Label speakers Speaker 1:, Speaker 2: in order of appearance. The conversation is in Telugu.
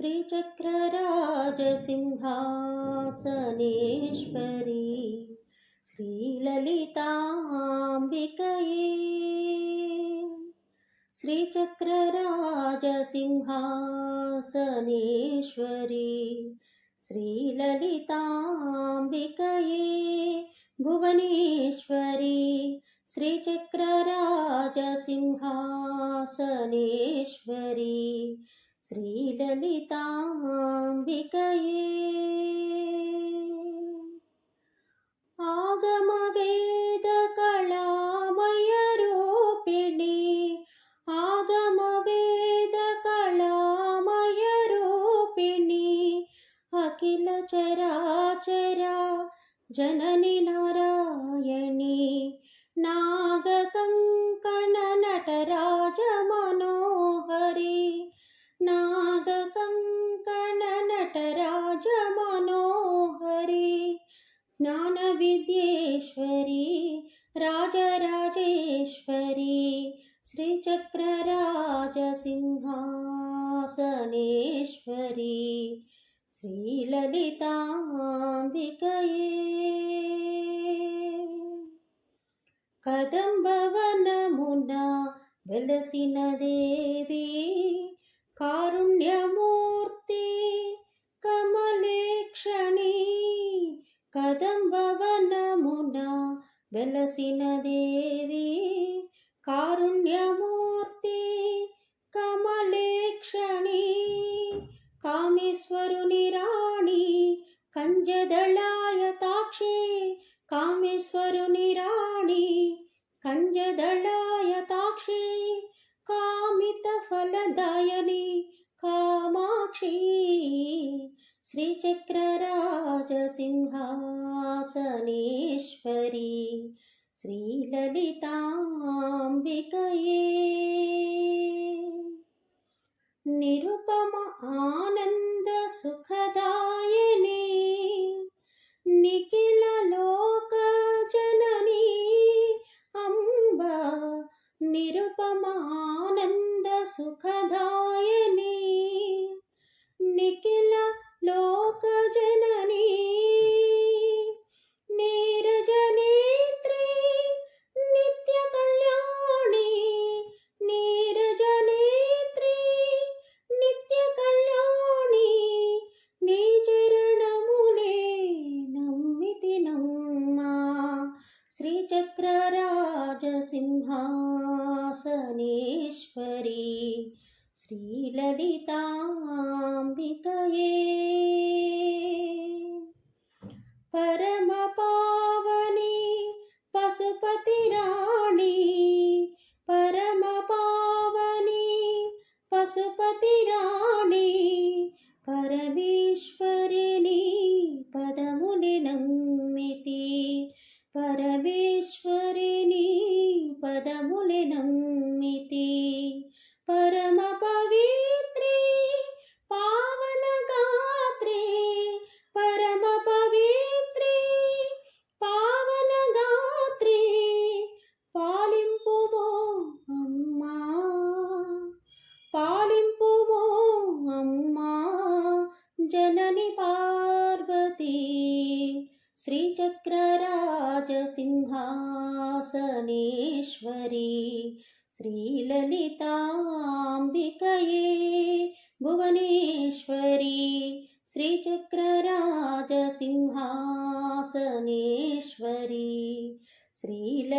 Speaker 1: श्रीचक्रराजसिंहासनेश्वरी श्रीललिताम्बिकये श्रीचक्रराजसिंहासनेश्वरी श्रीललिताम्बिकये भुवनेश्वरी श्रीचक्रराजसिंहासनेश्वरी శ్రీలలితాంబికయే. ఆగమవేద కళామయ రూపిణి ఆగమవేద కళామయ రూపిణి అఖిల చరాచరా జనని నారాయణి నాగకంకణ నటరాజ జ్ఞానవిద్యేశ్వరి రాజరాజేశ్వరి శ్రీచక్రరాజసింహాసనేశ్వరి శ్రీలలితాంబికయే. కదంబవనమున వెలసిన దేవీ వెలసిన దేవి కారుణ్యమూర్తి కమలేక్షణి కామేశ్వరుని రాణి కంజదళాయతాక్షి కామేశ్వరుని రాణి కంజద శ్రీచక్రరాజసింహాసనేశ్వరి శ్రీలలితాంబికయే నిరుపమ ఆనంద సుఖదాయని నిఖిల లోక జననీ అంబ నిరుపమానంద సుఖదాయని నిఖిల లోక జననీ నీరజనేత్రి నిత్య కళ్యాణి నీరజనేత్రి శ్రీలలితాంబికయే. పరమ పావని పశుపతి రాణి పరమ పావని పశుపతి రాణి పరమేశ్వరిని పదముని నమ్మితి పరమేశ్వరిని పదములి నమ్మి జనని పార్వతీ శ్రీచక్రరాజసింహాసనేశ్వరి శ్రీలలితాంబికయే భువనేశ్వరి శ్రీచక్రరాజసింహాసనేశ్వరి శ్రీలలితాంబికయే